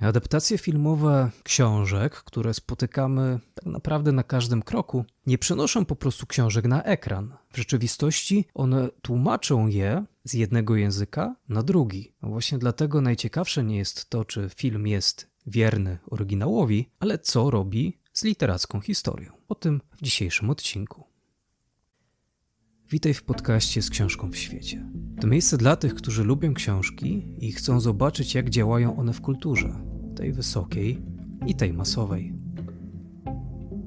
Adaptacje filmowe książek, które spotykamy tak naprawdę na każdym kroku, nie przenoszą po prostu książek na ekran. W rzeczywistości one tłumaczą je z jednego języka na drugi. No właśnie dlatego najciekawsze nie jest to, czy film jest wierny oryginałowi, ale co robi z literacką historią. O tym w dzisiejszym odcinku. Witaj w podcaście z książką w świecie. To miejsce dla tych, którzy lubią książki i chcą zobaczyć, jak działają one w kulturze, tej wysokiej i tej masowej.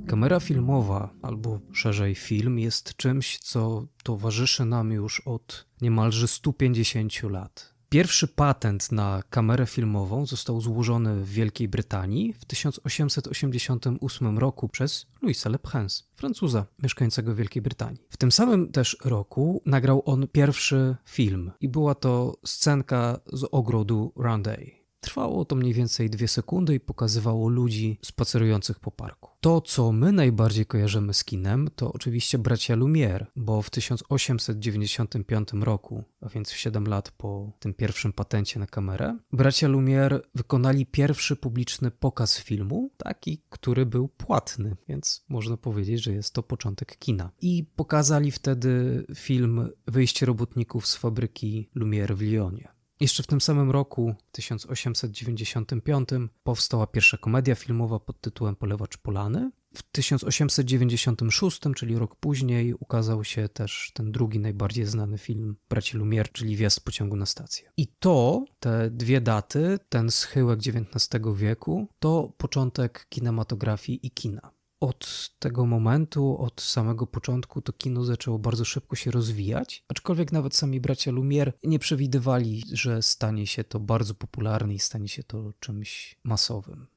Kamera filmowa, albo szerzej film, jest czymś, co towarzyszy nam już od niemalże 150 lat. Pierwszy patent na kamerę filmową został złożony w Wielkiej Brytanii w 1888 roku przez Louisa Le Prince, Francuza mieszkającego w Wielkiej Brytanii. W tym samym też roku nagrał on pierwszy film i była to scenka z ogrodu Roundhay. Trwało to mniej więcej dwie sekundy i pokazywało ludzi spacerujących po parku. To, co my najbardziej kojarzymy z kinem, to oczywiście bracia Lumière, bo w 1895 roku, a więc w 7 lat po tym pierwszym patencie na kamerę, bracia Lumière wykonali pierwszy publiczny pokaz filmu, taki, który był płatny, więc można powiedzieć, że jest to początek kina. I pokazali wtedy film Wyjście robotników z fabryki Lumière w Lyonie. Jeszcze w tym samym roku, 1895, powstała pierwsza komedia filmowa pod tytułem Polewacz Polany. W 1896, czyli rok później, ukazał się też ten drugi najbardziej znany film Braci Lumière, czyli Wjazd pociągu na stację. I to, te dwie daty, ten schyłek XIX wieku, to początek kinematografii i kina od tego momentu, od samego początku, to kino zaczęło bardzo szybko się rozwijać, aczkolwiek nawet sami bracia Lumière nie przewidywali, że stanie się to bardzo popularne i stanie się to czymś masowym.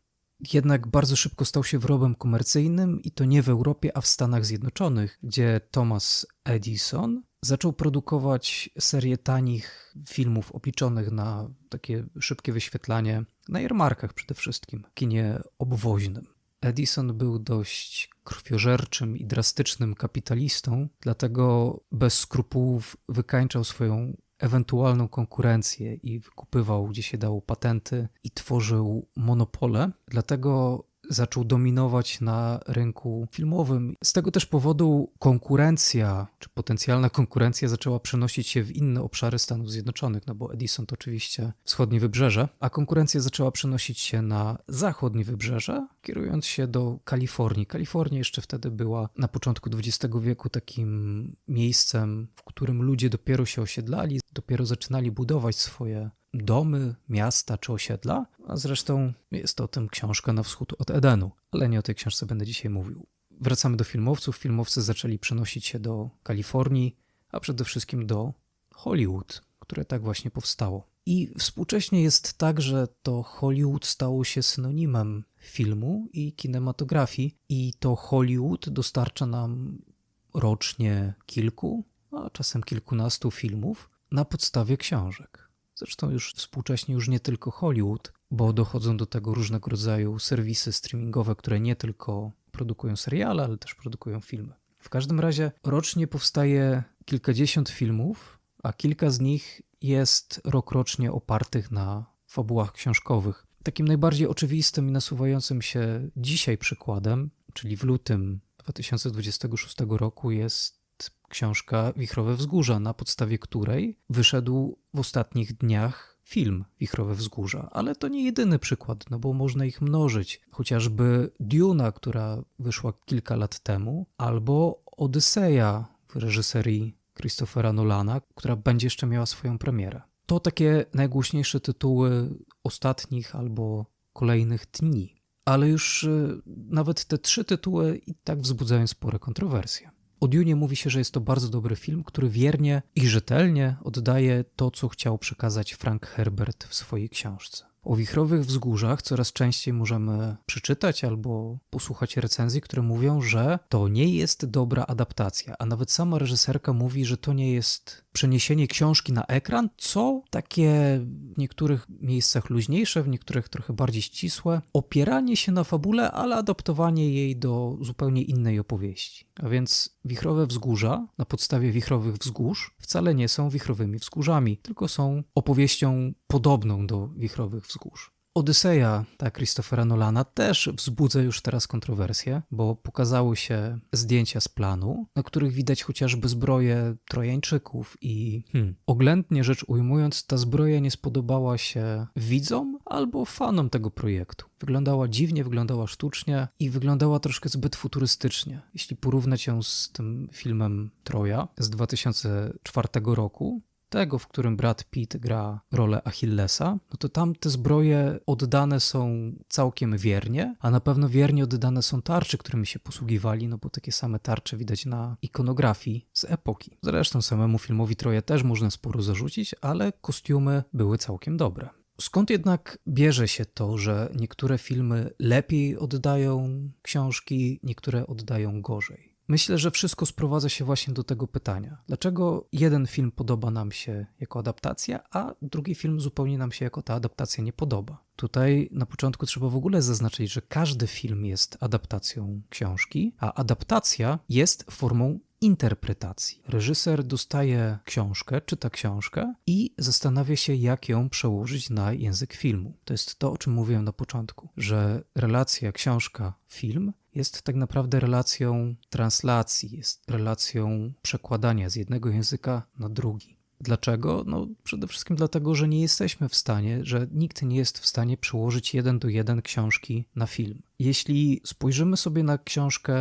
Jednak bardzo szybko stał się wyrobem komercyjnym i to nie w Europie, a w Stanach Zjednoczonych, gdzie Thomas Edison zaczął produkować serię tanich filmów obliczonych na takie szybkie wyświetlanie na jarmarkach przede wszystkim, kinie obwoźnym. Edison był dość krwiożerczym i drastycznym kapitalistą, dlatego bez skrupułów wykańczał swoją ewentualną konkurencję i wykupywał, gdzie się dało patenty i tworzył monopole. Dlatego zaczął dominować na rynku filmowym. Z tego też powodu konkurencja, czy potencjalna konkurencja zaczęła przenosić się w inne obszary Stanów Zjednoczonych, no bo Edison to oczywiście wschodnie wybrzeże, a konkurencja zaczęła przenosić się na zachodnie wybrzeże, kierując się do Kalifornii. Kalifornia jeszcze wtedy była na początku XX wieku takim miejscem, w którym ludzie dopiero się osiedlali, dopiero zaczynali budować swoje domy, miasta czy osiedla, a zresztą jest o tym książka na wschód od Edenu, ale nie o tej książce będę dzisiaj mówił. Wracamy do filmowców. Filmowcy zaczęli przenosić się do Kalifornii, a przede wszystkim do Hollywood, które tak właśnie powstało. I współcześnie jest tak, że to Hollywood stało się synonimem filmu i kinematografii, i to Hollywood dostarcza nam rocznie kilku, a czasem kilkunastu filmów na podstawie książek. Zresztą już współcześnie już nie tylko Hollywood, bo dochodzą do tego różnego rodzaju serwisy streamingowe, które nie tylko produkują seriale, ale też produkują filmy. W każdym razie rocznie powstaje kilkadziesiąt filmów, a kilka z nich jest rokrocznie opartych na fabułach książkowych. Takim najbardziej oczywistym i nasuwającym się dzisiaj przykładem, czyli w lutym 2026 roku, jest książka Wichrowe Wzgórza, na podstawie której wyszedł w ostatnich dniach film Wichrowe Wzgórza. Ale to nie jedyny przykład, no bo można ich mnożyć. Chociażby Duna, która wyszła kilka lat temu, albo Odyseja w reżyserii Christophera Nolana, która będzie jeszcze miała swoją premierę. To takie najgłośniejsze tytuły ostatnich albo kolejnych dni. Ale już y, nawet te trzy tytuły i tak wzbudzają spore kontrowersje. O Dune mówi się, że jest to bardzo dobry film, który wiernie i rzetelnie oddaje to, co chciał przekazać Frank Herbert w swojej książce. O wichrowych wzgórzach coraz częściej możemy przeczytać albo posłuchać recenzji, które mówią, że to nie jest dobra adaptacja, a nawet sama reżyserka mówi, że to nie jest przeniesienie książki na ekran, co takie w niektórych miejscach luźniejsze, w niektórych trochę bardziej ścisłe, opieranie się na fabule, ale adaptowanie jej do zupełnie innej opowieści. A więc wichrowe wzgórza na podstawie wichrowych wzgórz wcale nie są wichrowymi wzgórzami, tylko są opowieścią podobną do wichrowych wzgórz. Odyseja, ta Christophera Nolana, też wzbudza już teraz kontrowersje, bo pokazały się zdjęcia z planu, na których widać chociażby zbroje Trojańczyków i hmm, oględnie rzecz ujmując, ta zbroja nie spodobała się widzom albo fanom tego projektu. Wyglądała dziwnie, wyglądała sztucznie i wyglądała troszkę zbyt futurystycznie. Jeśli porównać ją z tym filmem Troja z 2004 roku, tego, w którym Brad Pitt gra rolę Achillesa, no to tam te zbroje oddane są całkiem wiernie, a na pewno wiernie oddane są tarcze, którymi się posługiwali, no bo takie same tarcze widać na ikonografii z epoki. Zresztą samemu filmowi Troje też można sporo zarzucić, ale kostiumy były całkiem dobre. Skąd jednak bierze się to, że niektóre filmy lepiej oddają książki, niektóre oddają gorzej? Myślę, że wszystko sprowadza się właśnie do tego pytania. Dlaczego jeden film podoba nam się jako adaptacja, a drugi film zupełnie nam się jako ta adaptacja nie podoba? Tutaj na początku trzeba w ogóle zaznaczyć, że każdy film jest adaptacją książki, a adaptacja jest formą interpretacji. Reżyser dostaje książkę, czyta książkę i zastanawia się, jak ją przełożyć na język filmu. To jest to, o czym mówiłem na początku, że relacja książka-film jest tak naprawdę relacją translacji, jest relacją przekładania z jednego języka na drugi. Dlaczego? No, przede wszystkim dlatego, że nie jesteśmy w stanie, że nikt nie jest w stanie przełożyć jeden do jeden książki na film. Jeśli spojrzymy sobie na książkę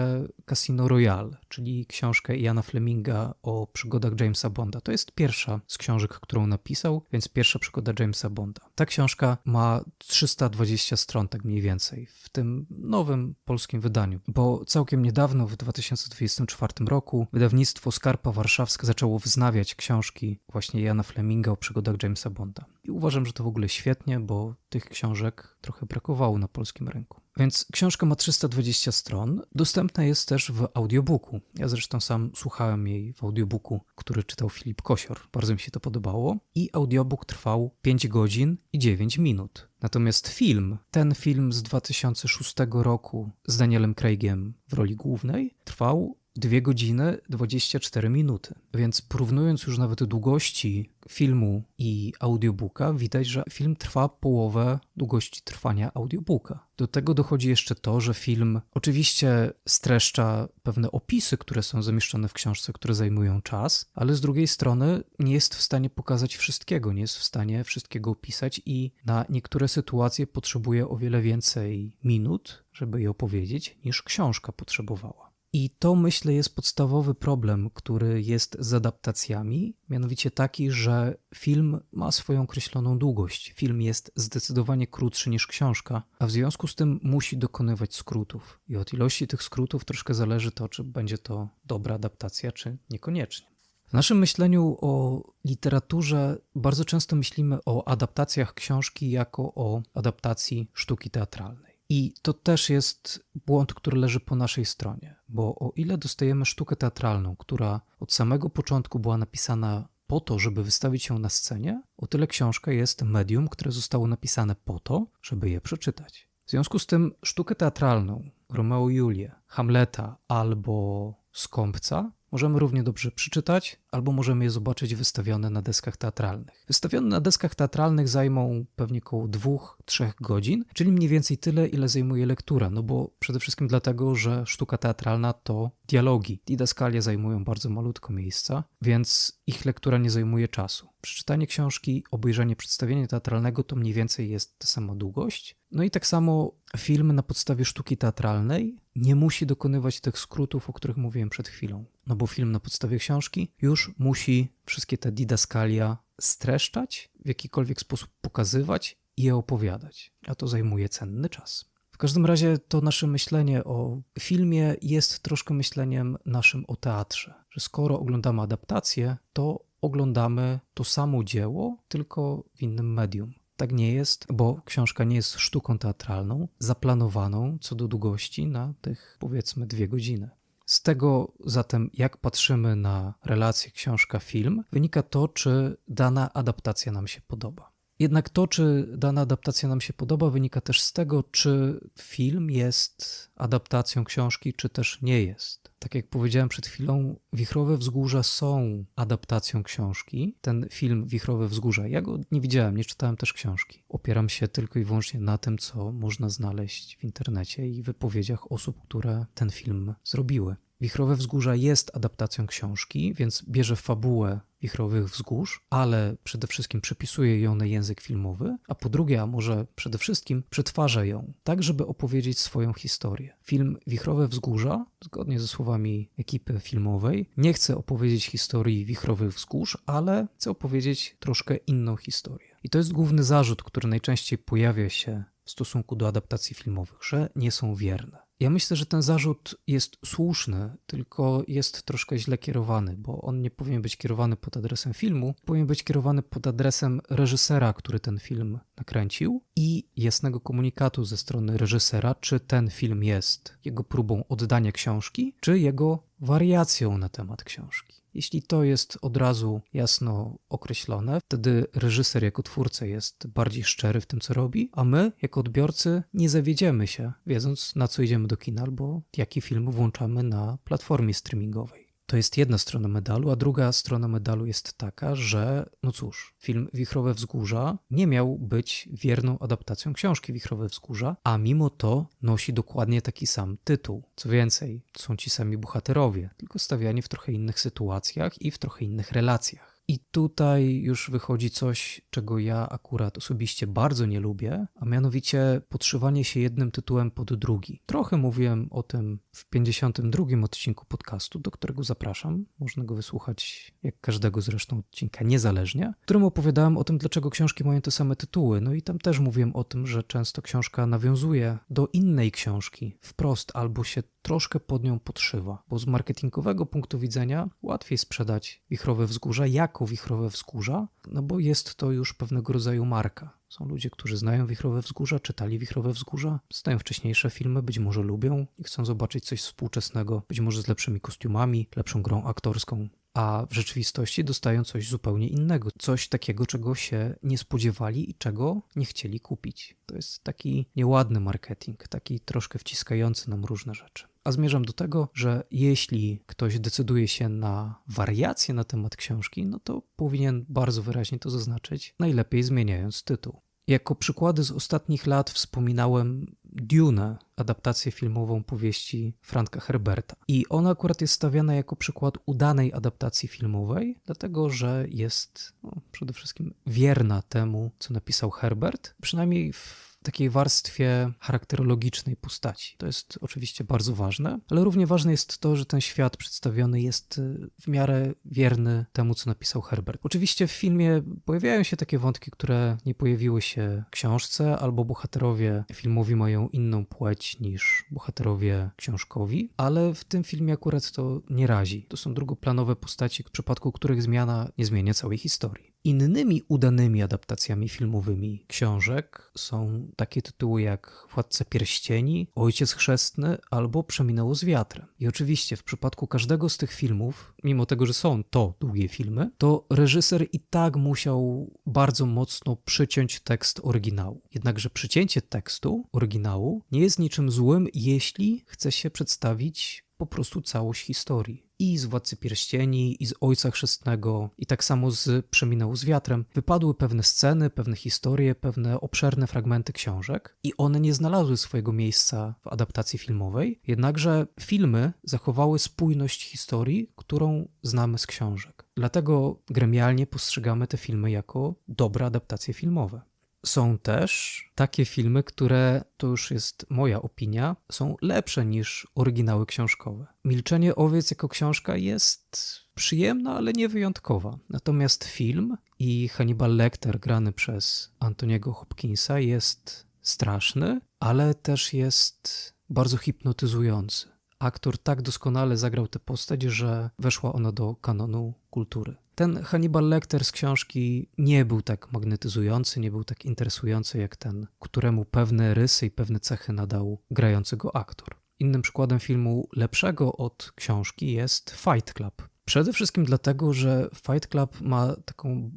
Casino Royale, czyli książkę Iana Fleminga o przygodach Jamesa Bonda, to jest pierwsza z książek, którą napisał, więc pierwsza przygoda Jamesa Bonda. Ta książka ma 320 stron, tak mniej więcej, w tym nowym polskim wydaniu, bo całkiem niedawno, w 2024 roku, wydawnictwo Skarpa Warszawska zaczęło wznawiać książki właśnie Jana Fleminga o przygodach Jamesa Bonda. I uważam, że to w ogóle świetnie, bo tych książek trochę brakowało na polskim rynku. Więc książka ma 320 stron. Dostępna jest też w audiobooku. Ja zresztą sam słuchałem jej w audiobooku, który czytał Filip Kosior. Bardzo mi się to podobało. I audiobook trwał 5 godzin i 9 minut. Natomiast film, ten film z 2006 roku z Danielem Craigiem w roli głównej, trwał 2 godziny 24 minuty. Więc porównując już nawet długości filmu i audiobooka, widać, że film trwa połowę długości trwania audiobooka. Do tego dochodzi jeszcze to, że film oczywiście streszcza pewne opisy, które są zamieszczone w książce, które zajmują czas, ale z drugiej strony nie jest w stanie pokazać wszystkiego, nie jest w stanie wszystkiego opisać i na niektóre sytuacje potrzebuje o wiele więcej minut, żeby je opowiedzieć, niż książka potrzebowała. I to myślę jest podstawowy problem, który jest z adaptacjami, mianowicie taki, że film ma swoją określoną długość. Film jest zdecydowanie krótszy niż książka, a w związku z tym musi dokonywać skrótów. I od ilości tych skrótów troszkę zależy to, czy będzie to dobra adaptacja, czy niekoniecznie. W naszym myśleniu o literaturze bardzo często myślimy o adaptacjach książki jako o adaptacji sztuki teatralnej. I to też jest błąd, który leży po naszej stronie, bo o ile dostajemy sztukę teatralną, która od samego początku była napisana po to, żeby wystawić ją na scenie, o tyle książka jest medium, które zostało napisane po to, żeby je przeczytać. W związku z tym sztukę teatralną, Romeo i Julię, Hamleta albo Skąpca możemy równie dobrze przeczytać, albo możemy je zobaczyć wystawione na deskach teatralnych. Wystawione na deskach teatralnych zajmą pewnie około 2-3 godzin, czyli mniej więcej tyle, ile zajmuje lektura, no bo przede wszystkim dlatego, że sztuka teatralna to dialogi. Didaskalie zajmują bardzo malutko miejsca, więc ich lektura nie zajmuje czasu. Przeczytanie książki, obejrzenie przedstawienia teatralnego to mniej więcej jest ta sama długość. No i tak samo film na podstawie sztuki teatralnej nie musi dokonywać tych skrótów, o których mówiłem przed chwilą. No bo film na podstawie książki już musi wszystkie te didaskalia streszczać, w jakikolwiek sposób pokazywać i je opowiadać. A to zajmuje cenny czas. W każdym razie to nasze myślenie o filmie jest troszkę myśleniem naszym o teatrze, że skoro oglądamy adaptację, to oglądamy to samo dzieło, tylko w innym medium. Tak nie jest, bo książka nie jest sztuką teatralną, zaplanowaną co do długości na tych powiedzmy dwie godziny. Z tego zatem, jak patrzymy na relację książka-film, wynika to, czy dana adaptacja nam się podoba. Jednak to, czy dana adaptacja nam się podoba, wynika też z tego, czy film jest adaptacją książki, czy też nie jest. Tak jak powiedziałem przed chwilą, Wichrowe Wzgórza są adaptacją książki. Ten film Wichrowe Wzgórza, ja go nie widziałem, nie czytałem też książki. Opieram się tylko i wyłącznie na tym, co można znaleźć w internecie i wypowiedziach osób, które ten film zrobiły. Wichrowe Wzgórza jest adaptacją książki, więc bierze fabułę Wichrowych Wzgórz, ale przede wszystkim przepisuje ją na język filmowy, a po drugie, a może przede wszystkim przetwarza ją, tak żeby opowiedzieć swoją historię. Film Wichrowe Wzgórza, zgodnie ze słowami ekipy filmowej, nie chce opowiedzieć historii Wichrowych Wzgórz, ale chce opowiedzieć troszkę inną historię. I to jest główny zarzut, który najczęściej pojawia się w stosunku do adaptacji filmowych, że nie są wierne. Ja myślę, że ten zarzut jest słuszny, tylko jest troszkę źle kierowany, bo on nie powinien być kierowany pod adresem filmu, powinien być kierowany pod adresem reżysera, który ten film nakręcił i jasnego komunikatu ze strony reżysera, czy ten film jest jego próbą oddania książki, czy jego wariacją na temat książki. Jeśli to jest od razu jasno określone, wtedy reżyser jako twórca jest bardziej szczery w tym, co robi, a my, jako odbiorcy, nie zawiedziemy się, wiedząc na co idziemy do kina albo jaki film włączamy na platformie streamingowej. To jest jedna strona medalu, a druga strona medalu jest taka, że, no cóż, film Wichrowe Wzgórza nie miał być wierną adaptacją książki Wichrowe Wzgórza, a mimo to nosi dokładnie taki sam tytuł. Co więcej, są ci sami bohaterowie, tylko stawiani w trochę innych sytuacjach i w trochę innych relacjach. I tutaj już wychodzi coś, czego ja akurat osobiście bardzo nie lubię, a mianowicie podszywanie się jednym tytułem pod drugi. Trochę mówiłem o tym w 52 odcinku podcastu, do którego zapraszam. Można go wysłuchać, jak każdego zresztą odcinka, niezależnie, w którym opowiadałem o tym, dlaczego książki mają te same tytuły. No i tam też mówiłem o tym, że często książka nawiązuje do innej książki wprost albo się troszkę pod nią podszywa, bo z marketingowego punktu widzenia łatwiej sprzedać wichrowe wzgórza jako wichrowe wzgórza, no bo jest to już pewnego rodzaju marka. Są ludzie, którzy znają wichrowe wzgórza, czytali wichrowe wzgórza, znają wcześniejsze filmy, być może lubią i chcą zobaczyć coś współczesnego, być może z lepszymi kostiumami, lepszą grą aktorską a w rzeczywistości dostają coś zupełnie innego, coś takiego, czego się nie spodziewali i czego nie chcieli kupić. To jest taki nieładny marketing, taki troszkę wciskający nam różne rzeczy. A zmierzam do tego, że jeśli ktoś decyduje się na wariację na temat książki, no to powinien bardzo wyraźnie to zaznaczyć, najlepiej zmieniając tytuł. Jako przykłady z ostatnich lat wspominałem Dune, adaptację filmową powieści Franka Herberta. I ona akurat jest stawiana jako przykład udanej adaptacji filmowej, dlatego że jest no, przede wszystkim wierna temu, co napisał Herbert, przynajmniej w takiej warstwie charakterologicznej postaci. To jest oczywiście bardzo ważne, ale równie ważne jest to, że ten świat przedstawiony jest y, w miarę wierny temu, co napisał Herbert. Oczywiście w filmie pojawiają się takie wątki, które nie pojawiły się w książce, albo bohaterowie filmowi mają inną płeć niż bohaterowie książkowi, ale w tym filmie akurat to nie razi. To są drugoplanowe postaci, w przypadku których zmiana nie zmienia całej historii. Innymi udanymi adaptacjami filmowymi książek są takie tytuły jak Władca Pierścieni, Ojciec Chrzestny albo Przeminęło z wiatrem. I oczywiście w przypadku każdego z tych filmów, mimo tego, że są to długie filmy, to reżyser i tak musiał bardzo mocno przyciąć tekst oryginału. Jednakże przycięcie tekstu oryginału nie jest niczym złym, jeśli chce się przedstawić po prostu całość historii i z Władcy Pierścieni, i z Ojca Chrzestnego, i tak samo z Przeminęło z wiatrem, wypadły pewne sceny, pewne historie, pewne obszerne fragmenty książek i one nie znalazły swojego miejsca w adaptacji filmowej, jednakże filmy zachowały spójność historii, którą znamy z książek. Dlatego gremialnie postrzegamy te filmy jako dobre adaptacje filmowe. Są też takie filmy, które, to już jest moja opinia, są lepsze niż oryginały książkowe. Milczenie owiec jako książka jest przyjemna, ale nie wyjątkowa. Natomiast film i Hannibal Lecter grany przez Antoniego Hopkinsa jest straszny, ale też jest bardzo hipnotyzujący. Aktor tak doskonale zagrał tę postać, że weszła ona do kanonu kultury. Ten Hannibal Lecter z książki nie był tak magnetyzujący, nie był tak interesujący jak ten, któremu pewne rysy i pewne cechy nadał grający go aktor. Innym przykładem filmu lepszego od książki jest Fight Club. Przede wszystkim dlatego, że Fight Club ma taką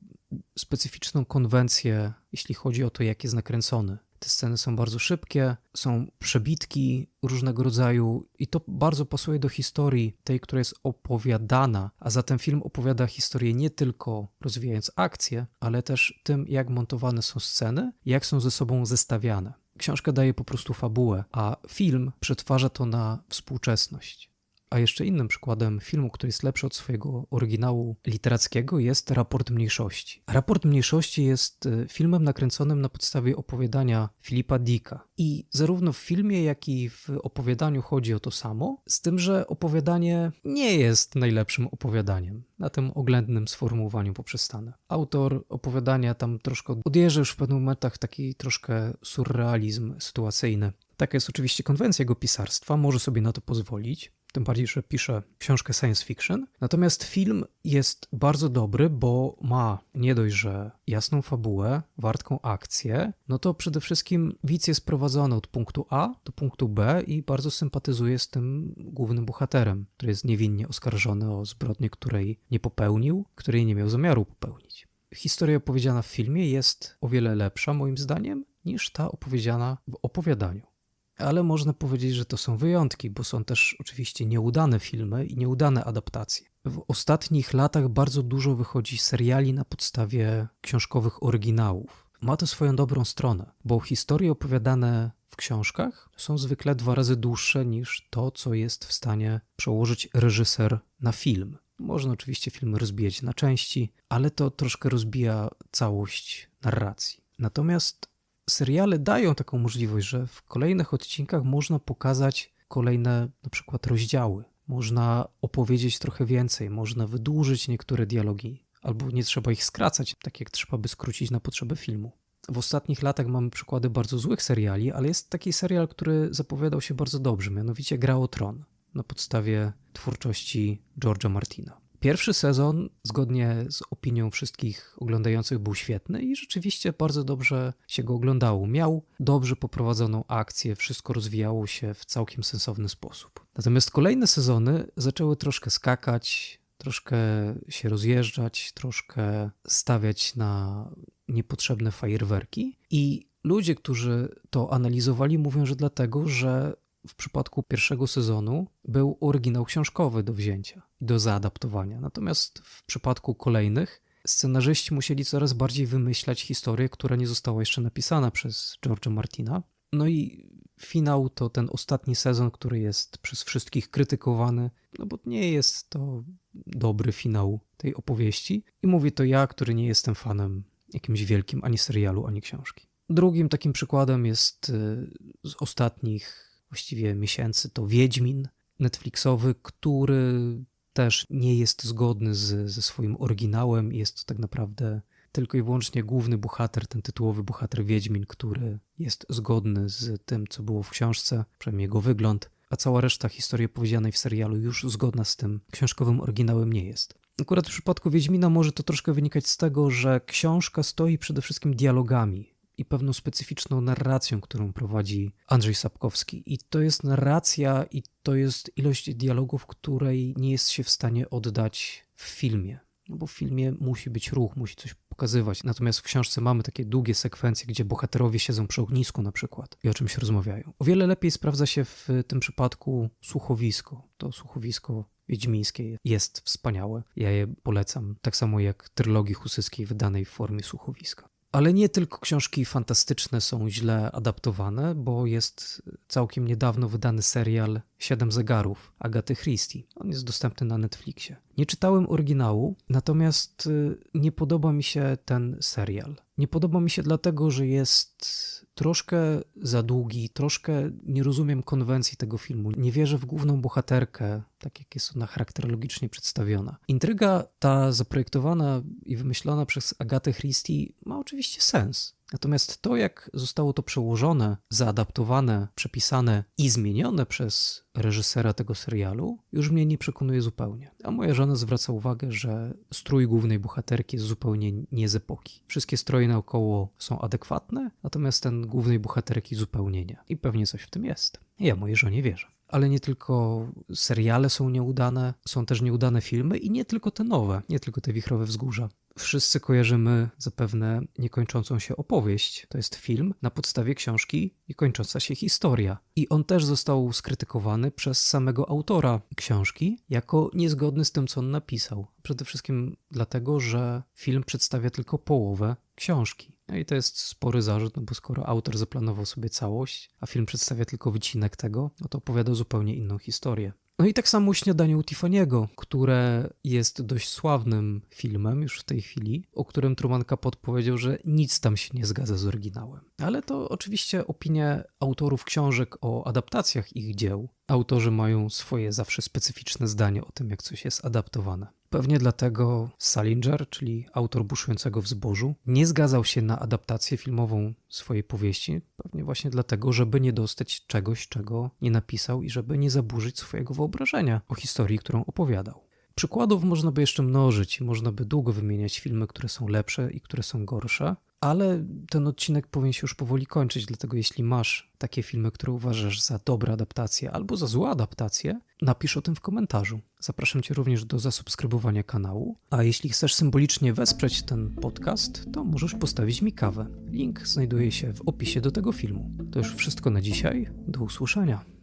specyficzną konwencję, jeśli chodzi o to, jak jest nakręcony. Te sceny są bardzo szybkie, są przebitki różnego rodzaju i to bardzo pasuje do historii tej, która jest opowiadana, a zatem film opowiada historię nie tylko rozwijając akcję, ale też tym, jak montowane są sceny, jak są ze sobą zestawiane. Książka daje po prostu fabułę, a film przetwarza to na współczesność. A jeszcze innym przykładem filmu, który jest lepszy od swojego oryginału literackiego, jest Raport Mniejszości. Raport Mniejszości jest e, filmem nakręconym na podstawie opowiadania Filipa Dicka. I zarówno w filmie, jak i w opowiadaniu chodzi o to samo, z tym, że opowiadanie nie jest najlepszym opowiadaniem. Na tym oględnym sformułowaniu poprzestanę. Autor opowiadania tam troszkę odjeżdża już w pewnych momentach taki troszkę surrealizm sytuacyjny. Taka jest oczywiście konwencja jego pisarstwa, może sobie na to pozwolić tym bardziej, że pisze książkę science fiction. Natomiast film jest bardzo dobry, bo ma nie dość, że jasną fabułę, wartką akcję, no to przede wszystkim widz jest prowadzony od punktu A do punktu B i bardzo sympatyzuje z tym głównym bohaterem, który jest niewinnie oskarżony o zbrodnię, której nie popełnił, której nie miał zamiaru popełnić. Historia opowiedziana w filmie jest o wiele lepsza, moim zdaniem, niż ta opowiedziana w opowiadaniu ale można powiedzieć, że to są wyjątki, bo są też oczywiście nieudane filmy i nieudane adaptacje. W ostatnich latach bardzo dużo wychodzi seriali na podstawie książkowych oryginałów. Ma to swoją dobrą stronę, bo historie opowiadane w książkach są zwykle dwa razy dłuższe niż to, co jest w stanie przełożyć reżyser na film. Można oczywiście film rozbijać na części, ale to troszkę rozbija całość narracji. Natomiast seriale dają taką możliwość, że w kolejnych odcinkach można pokazać kolejne na przykład rozdziały. Można opowiedzieć trochę więcej, można wydłużyć niektóre dialogi, albo nie trzeba ich skracać, tak jak trzeba by skrócić na potrzeby filmu. W ostatnich latach mamy przykłady bardzo złych seriali, ale jest taki serial, który zapowiadał się bardzo dobrze, mianowicie Gra o Tron na podstawie twórczości George'a Martina. Pierwszy sezon, zgodnie z opinią wszystkich oglądających, był świetny i rzeczywiście bardzo dobrze się go oglądało. Miał dobrze poprowadzoną akcję, wszystko rozwijało się w całkiem sensowny sposób. Natomiast kolejne sezony zaczęły troszkę skakać, troszkę się rozjeżdżać, troszkę stawiać na niepotrzebne fajerwerki i ludzie, którzy to analizowali, mówią, że dlatego, że w przypadku pierwszego sezonu był oryginał książkowy do wzięcia do zaadaptowania. Natomiast w przypadku kolejnych scenarzyści musieli coraz bardziej wymyślać historię, która nie została jeszcze napisana przez George'a Martina. No i finał to ten ostatni sezon, który jest przez wszystkich krytykowany, no bo nie jest to dobry finał tej opowieści. I mówię to ja, który nie jestem fanem jakimś wielkim ani serialu, ani książki. Drugim takim przykładem jest y, z ostatnich właściwie miesięcy, to Wiedźmin Netflixowy, który też nie jest zgodny z, ze swoim oryginałem. Jest to tak naprawdę tylko i wyłącznie główny bohater, ten tytułowy bohater Wiedźmin, który jest zgodny z tym, co było w książce, przynajmniej jego wygląd, a cała reszta historii opowiedzianej w serialu już zgodna z tym książkowym oryginałem nie jest. Akurat w przypadku Wiedźmina może to troszkę wynikać z tego, że książka stoi przede wszystkim dialogami i pewną specyficzną narracją, którą prowadzi Andrzej Sapkowski. I to jest narracja i to jest ilość dialogów, której nie jest się w stanie oddać w filmie. No bo w filmie musi być ruch, musi coś pokazywać. Natomiast w książce mamy takie długie sekwencje, gdzie bohaterowie siedzą przy ognisku na przykład i o czymś rozmawiają. O wiele lepiej sprawdza się w tym przypadku słuchowisko. To słuchowisko wiedźmińskie jest wspaniałe. Ja je polecam, tak samo jak trylogii husyskiej wydanej w formie słuchowiska. Ale nie tylko książki fantastyczne są źle adaptowane, bo jest całkiem niedawno wydany serial Siedem zegarów Agaty Christie. On jest dostępny na Netflixie. Nie czytałem oryginału, natomiast y, nie podoba mi się ten serial. Nie podoba mi się dlatego, że jest troszkę za długi, troszkę nie rozumiem konwencji tego filmu. Nie wierzę w główną bohaterkę, tak jak jest ona charakterologicznie przedstawiona. Intryga ta zaprojektowana i wymyślona przez Agatę Christie ma oczywiście sens. Natomiast to, jak zostało to przełożone, zaadaptowane, przepisane i zmienione przez reżysera tego serialu, już mnie nie przekonuje zupełnie. A moja żona zwraca uwagę, że strój głównej bohaterki jest zupełnie nie z epoki. Wszystkie stroje naokoło są adekwatne, natomiast ten głównej bohaterki zupełnie nie. I pewnie coś w tym jest. Ja mojej żonie wierzę. Ale nie tylko seriale są nieudane, są też nieudane filmy i nie tylko te nowe, nie tylko te wichrowe wzgórza. wszyscy kojarzymy zapewne niekończącą się opowieść. To jest film na podstawie książki Niekończąca się historia. I on też został skrytykowany przez samego autora książki jako niezgodny z tym, co on napisał. Przede wszystkim dlatego, że film przedstawia tylko połowę książki. No i to jest spory zarzut, no bo skoro autor zaplanował sobie całość, a film przedstawia tylko wycinek tego, no to opowiada zupełnie inną historię. No i tak samo Śniadanie u Tiffany'ego, które jest dość sławnym filmem już w tej chwili, o którym Truman Capote powiedział, że nic tam się nie zgadza z oryginałem. Ale to oczywiście opinie autorów książek o adaptacjach ich dzieł. Autorzy mają swoje zawsze specyficzne zdanie o tym, jak coś jest adaptowane. Pewnie dlatego Salinger, czyli autor buszującego w zbożu, nie zgadzał się na adaptację filmową swojej powieści. Pewnie właśnie dlatego, żeby nie dostać czegoś, czego nie napisał i żeby nie zaburzyć swojego wyobrażenia o historii, którą opowiadał. Przykładów można by jeszcze mnożyć, można by długo wymieniać filmy, które są lepsze i które są gorsze, ale ten odcinek powinien się już powoli kończyć, dlatego jeśli masz takie filmy, które uważasz za dobre adaptacje albo za złe adaptacje, napisz o tym w komentarzu. Zapraszam Cię również do zasubskrybowania kanału, a jeśli chcesz symbolicznie wesprzeć ten podcast, to możesz postawić mi kawę. Link znajduje się w opisie do tego filmu. To już wszystko na dzisiaj. Do usłyszenia.